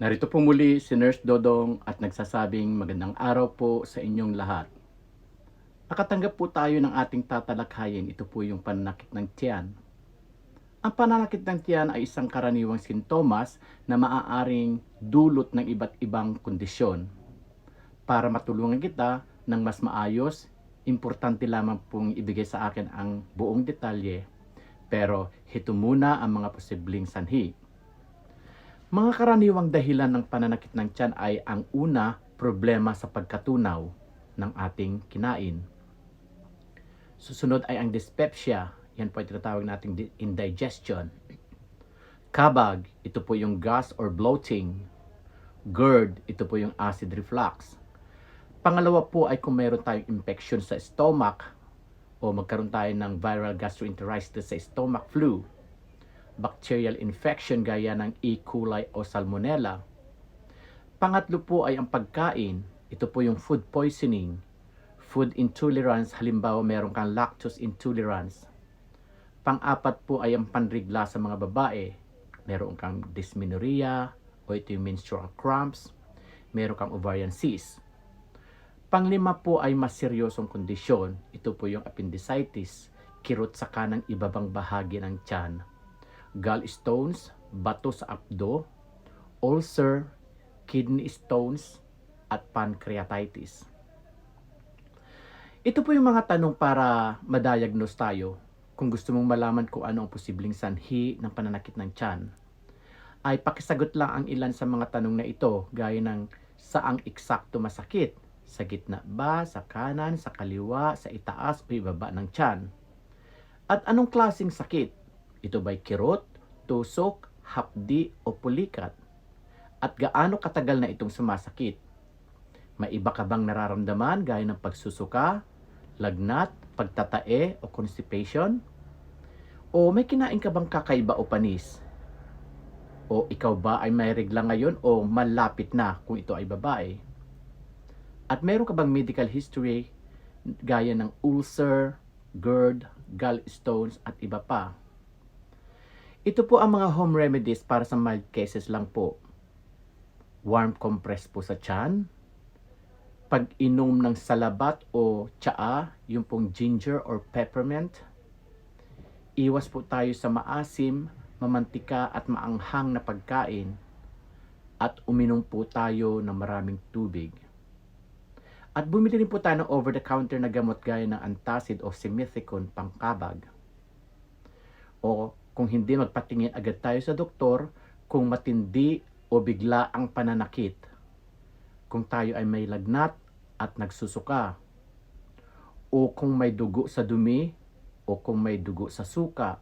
Narito po muli si Nurse Dodong at nagsasabing magandang araw po sa inyong lahat. Nakatanggap po tayo ng ating tatalakhayin. Ito po yung pananakit ng tiyan. Ang pananakit ng tiyan ay isang karaniwang sintomas na maaaring dulot ng iba't ibang kondisyon. Para matulungan kita ng mas maayos, importante lamang pong ibigay sa akin ang buong detalye. Pero hito muna ang mga posibleng sanhi. Mga karaniwang dahilan ng pananakit ng tiyan ay ang una, problema sa pagkatunaw ng ating kinain. Susunod ay ang dyspepsia. Yan po ay tinatawag nating di- indigestion. Kabag, ito po yung gas or bloating. GERD, ito po yung acid reflux. Pangalawa po ay kung mayroon tayong infection sa stomach o magkaroon tayo ng viral gastroenteritis sa stomach flu bacterial infection gaya ng E. coli o Salmonella. Pangatlo po ay ang pagkain. Ito po yung food poisoning. Food intolerance, halimbawa meron kang lactose intolerance. Pang-apat po ay ang panrigla sa mga babae. Meron kang dysmenorrhea o ito yung menstrual cramps. Meron kang ovarian cyst. Panglima po ay mas seryosong kondisyon. Ito po yung appendicitis, kirot sa kanang ibabang bahagi ng tiyan gallstones, bato sa abdo, ulcer, kidney stones, at pancreatitis. Ito po yung mga tanong para madiagnose tayo kung gusto mong malaman kung ano ang posibleng sanhi ng pananakit ng tiyan. Ay pakisagot lang ang ilan sa mga tanong na ito gaya ng saang eksakto masakit, sa gitna ba, sa kanan, sa kaliwa, sa itaas o ibaba ng tiyan. At anong klasing sakit? Ito ba'y kirot, tusok, hapdi o pulikat? At gaano katagal na itong sumasakit? May iba ka bang nararamdaman gaya ng pagsusuka, lagnat, pagtatae o constipation? O may kinain ka bang kakaiba o panis? O ikaw ba ay may regla ngayon o malapit na kung ito ay babae? At meron ka bang medical history gaya ng ulcer, GERD, gallstones at iba pa? Ito po ang mga home remedies para sa mild cases lang po. Warm compress po sa tiyan. Pag-inom ng salabat o tsaa, yung pong ginger or peppermint. Iwas po tayo sa maasim, mamantika at maanghang na pagkain. At uminom po tayo ng maraming tubig. At bumili rin po tayo ng over-the-counter na gamot gaya ng antacid o simethicone pangkabag. O kung hindi magpatingin agad tayo sa doktor kung matindi o bigla ang pananakit. Kung tayo ay may lagnat at nagsusuka. O kung may dugo sa dumi o kung may dugo sa suka.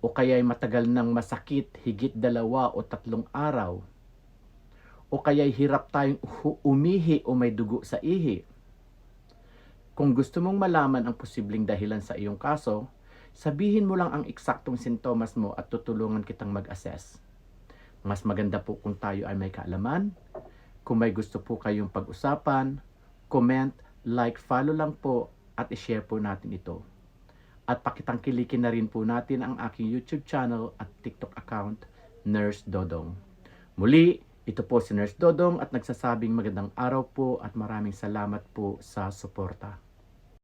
O kaya ay matagal nang masakit higit dalawa o tatlong araw. O kaya ay hirap tayong umihi o may dugo sa ihi. Kung gusto mong malaman ang posibleng dahilan sa iyong kaso, sabihin mo lang ang eksaktong sintomas mo at tutulungan kitang mag-assess. Mas maganda po kung tayo ay may kaalaman. Kung may gusto po kayong pag-usapan, comment, like, follow lang po at i-share po natin ito. At pakitangkilikin na rin po natin ang aking YouTube channel at TikTok account, Nurse Dodong. Muli, ito po si Nurse Dodong at nagsasabing magandang araw po at maraming salamat po sa suporta.